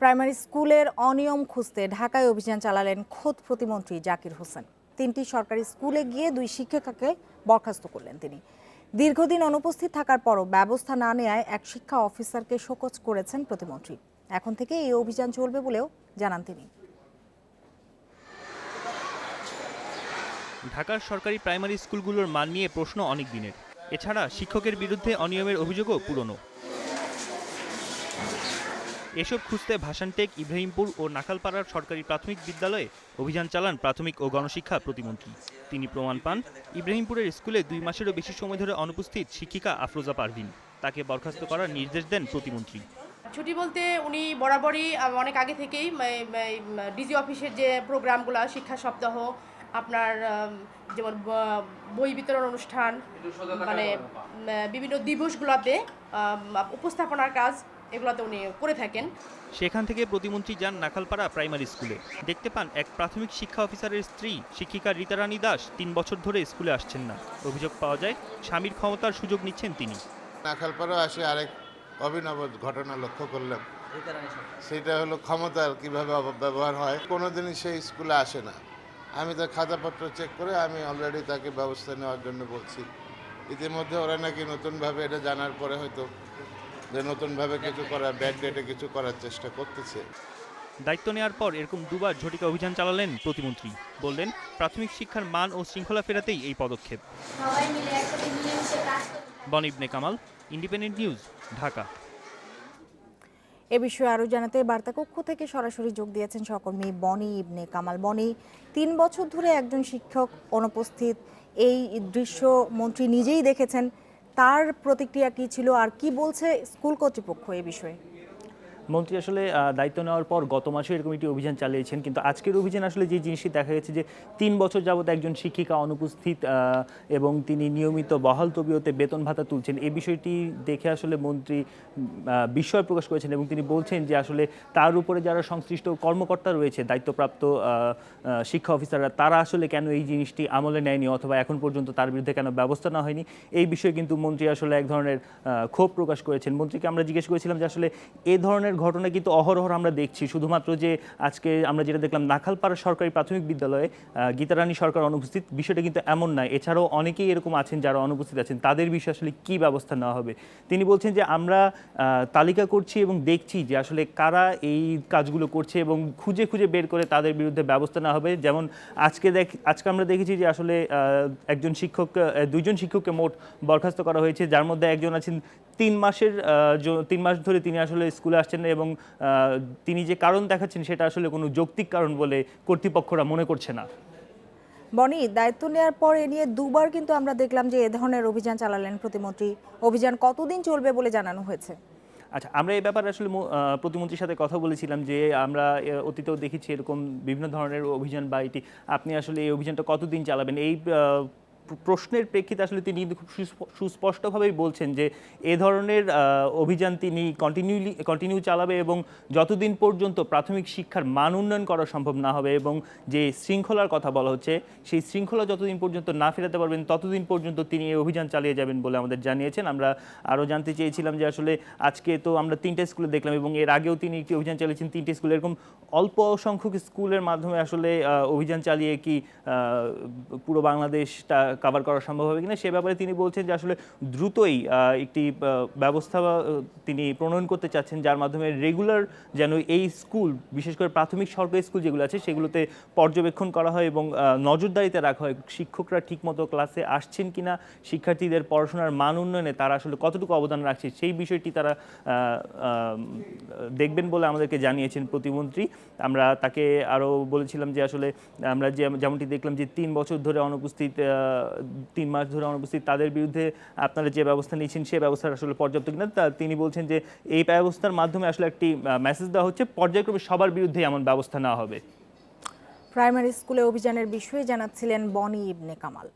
Primary স্কুলের অনিয়ম খুঁজতে ঢাকায় অভিযান চালালেন খোদ প্রতিমন্ত্রী জাকির হোসেন। তিনটি সরকারি স্কুলে গিয়ে দুই শিক্ষিকাকে বরখাস্ত করলেন তিনি। দীর্ঘদিন অনুপস্থিত থাকার পরও ব্যবস্থা না নেয় এক শিক্ষা অফিসারকে শোকজ করেছেন প্রতিমন্ত্রী। এখন থেকে এই অভিযান চলবে বলেও জানান তিনি। ঢাকার সরকারি প্রাইমারি স্কুলগুলোর মান নিয়ে প্রশ্ন অনেক দিনের। এছাড়া শিক্ষকের বিরুদ্ধে অনিয়মের অভিযোগও পুরনো। এসব খুঁজতে ভাসানটেক, ইব্রাহিমপুর ও নাখালপাড়ার সরকারি প্রাথমিক বিদ্যালয়ে অভিযান চালান প্রাথমিক ও গণশিক্ষা প্রতিমন্ত্রী। তিনি প্রমাণ পান, ইব্রাহিমপুরের স্কুলে দুই মাসেরও বেশি সময় ধরে অনুপস্থিত শিক্ষিকা আফরোজা পারভিন। তাকে বরখাস্ত করার নির্দেশ দেন প্রতিমন্ত্রী। ছুটি বলতে উনি বরাবরই অনেক আগে থেকেই ডিজি অফিসের যে প্রোগ্রামগুলো, শিক্ষা সপ্তাহ, আপনার যেমন বই বিতরণ অনুষ্ঠান মানে বিভিন্ন দিবসগুলোতে উপস্থাপনার কাজ এগুলোতে উনি করে থাকেন। সেখান থেকে প্রতিমন্ত্রী যান নাখালপাড়া প্রাইমারি স্কুলে। দেখতে পান এক প্রাথমিক শিক্ষা অফিসারের স্ত্রী শিক্ষিকা রীতারানী দাস তিন বছর ধরে স্কুলে আসছেন না। অভিযোগ পাওয়া যায় স্বামীর ক্ষমতার সুযোগ নিচ্ছেন তিনি। নাখালপাড়া আসে আরেক অভিনব ঘটনা লক্ষ্য করলাম। সেটা হলো ক্ষমতার কীভাবে অপব্যবহার হয় কোনোদিনই সেই স্কুলে আসে না। আমি তার খাতাপত্র চেক করে আমি অলরেডি তাকে ব্যবস্থা নেওয়ার জন্য বলছি। ইতিমধ্যে ওরা নাকি নতুনভাবে এটা জানার পরে হয়তো যে নতুনভাবে কিছু করার ব্যাক ডেটে কিছু করার চেষ্টা করতেছে। দায়িত্ব নেওয়ার পর এরকম দুবার ঝটিকা অভিযান চালালেন প্রতিমন্ত্রী। বললেন প্রাথমিক শিক্ষার মান ও শৃঙ্খলা ফেরাতেই এই পদক্ষেপ। সবাই মিলে একসাথে মিলেমিশে কাজ করতে বন ইবনে কামাল ইন্ডিপেন্ডেন্ট নিউজ ঢাকা। এ বিষয়ে আরও জানাতে বার্তা কক্ষ থেকে সরাসরি যোগ দিয়েছেন সহকর্মী বনি ইবনে কামাল বনি তিন বছর ধরে একজন শিক্ষক অনুপস্থিত। এই দৃশ্য মন্ত্রী নিজেই দেখেছেন। তার প্রতিক্রিয়া কি ছিল আর কি বলছে স্কুল কর্তৃপক্ষ এ বিষয়ে? মন্ত্রী আসলে দায়িত্ব নেওয়ার পর গত মাসে এরকম একটি অভিযান চালিয়েছেন, কিন্তু আজকের অভিযান আসলে যে জিনিসটি দেখা গেছে যে তিন বছর যাবত একজন শিক্ষিকা অনুপস্থিত এবং তিনি নিয়মিত বহাল তবিয়তে বেতন ভাতা তুলছেন এই বিষয়টি দেখে আসলে মন্ত্রী বিস্ময় প্রকাশ করেছেন এবং তিনি বলছেন যে আসলে তার উপরে যারা সংশ্লিষ্ট কর্মকর্তা রয়েছে, দায়িত্বপ্রাপ্ত শিক্ষা অফিসাররা, তারা আসলে কেন এই জিনিসটি আমলে নেয়নি অথবা এখন পর্যন্ত তার বিরুদ্ধে কেন ব্যবস্থা না হয়নি? এই বিষয়ে কিন্তু মন্ত্রী আসলে এক ধরনের ক্ষোভ প্রকাশ করেছেন। মন্ত্রীকে আমরা জিজ্ঞেস করেছিলাম যে আসলে এ ধরনের ঘটনা কিন্তু অহরহ আমরা দেখছি। শুধুমাত্র যে আজকে আমরা যেটা দেখলাম, নাখালপাড়া সরকারি প্রাথমিক বিদ্যালয়ে গীতারানী সরকার অনুপস্থিত, বিষয়টা কিন্তু এমন নয়। এছাড়াও অনেকেই এরকম আছেন যারা অনুপস্থিত আছেন, তাদের বিষয়ে আসলে কী ব্যবস্থা নেওয়া হবে? তিনি বলছেন যে আমরা তালিকা করছি এবং দেখছি যে আসলে কারা এই কাজগুলো করছে এবং খুঁজে খুঁজে বের করে তাদের বিরুদ্ধে ব্যবস্থা নেওয়া হবে। যেমন আজকে দেখ, আজকে আমরা দেখেছি যে আসলে একজন শিক্ষক দুইজন শিক্ষককে মোট বরখাস্ত করা হয়েছে। যার মধ্যে একজন আছেন তিন মাসের তিন মাস ধরে তিনি আসলে স্কুলে আসছেন এবং তিনি যে কারণ দেখাচ্ছেন সেটা আসলে কোনো যৌক্তিক কারণ বলে কর্তৃপক্ষরা মনে করছে না। বনি দায়িত্ব নেওয়ার পর এ নিয়ে দুবার কিন্তু আমরা দেখলাম যে এ ধরনের অভিযান চালালেন প্রতিমন্ত্রী। অভিযান কতদিন চলবে বলে জানানো হয়েছে? আচ্ছা আমরা এই ব্যাপারে আসলে প্রতিমন্ত্রীর সাথে কথা বলেছিলাম যে আমরা অতীতেও দেখেছি এরকম বিভিন্ন ধরনের অভিযান বা এটি আপনি আসলে এই অভিযানটা কতদিন চালাবেন? এই প্রশ্নের প্রেক্ষিতে আসলে তিনি কিন্তু খুব সুস্প- সুস্পষ্টভাবেই বলছেন যে এ ধরনের অভিযান তিনি কন্টিনিউলি কন্টিনিউ চালাবে এবং যতদিন পর্যন্ত প্রাথমিক শিক্ষার মান উন্নয়ন করা সম্ভব না হবে এবং যে শৃঙ্খলার কথা বলা হচ্ছে, সেই শৃঙ্খলা যতদিন পর্যন্ত না ফেরাতে পারবেন, ততদিন পর্যন্ত তিনি এই অভিযান চালিয়ে যাবেন বলে আমাদের জানিয়েছেন। আমরা আরও জানতে চেয়েছিলাম যে আসলে আজকে তো আমরা তিনটে স্কুলে দেখলাম এবং এর আগেও তিনি একটি অভিযান চালিয়েছেন তিনটে স্কুলে। এরকম অল্প সংখ্যক স্কুলের মাধ্যমে আসলে অভিযান চালিয়ে কি পুরো বাংলাদেশটা কভার করা সম্ভব হবে কিনা, সে ব্যাপারে তিনি বলছেন যে আসলে দ্রুতই একটি ব্যবস্থা তিনি প্রণয়ন করতে চাচ্ছেন, যার মাধ্যমে রেগুলার যেন এই স্কুল বিশেষ করে প্রাথমিক সরকারি স্কুল যেগুলো আছে, সেগুলোতে পর্যবেক্ষণ করা হয় এবং নজরদারিতে রাখা হয় শিক্ষকরা ঠিকমতো ক্লাসে আসছেন কিনা, শিক্ষার্থীদের পড়াশোনার মান উন্নয়নে তারা আসলে কতটুকু অবদান রাখছে, সেই বিষয়টি তারা দেখবেন বলে আমাদেরকে জানিয়েছেন প্রতিমন্ত্রী। আমরা তাকে আরও বলেছিলাম যে আসলে আমরা যে, যেমনটি দেখলাম যে তিন বছর ধরে অনুপস্থিত তিন মাস ধরে অনুপস্থিত, তাদের বিরুদ্ধে আপনারা যে ব্যবস্থা নিয়েছেন সে ব্যবস্থা আসলে পর্যাপ্ত কিনা, তা তিনি বলছেন যে এই ব্যবস্থার মাধ্যমে আসলে একটি মেসেজ দেওয়া হচ্ছে, পর্যায়ক্রমে সবার বিরুদ্ধে এমন ব্যবস্থা নেওয়া হবে। প্রাইমারি স্কুলে অভিযানের বিষয়ে জানাচ্ছিলেন বনি ইবনে কামাল।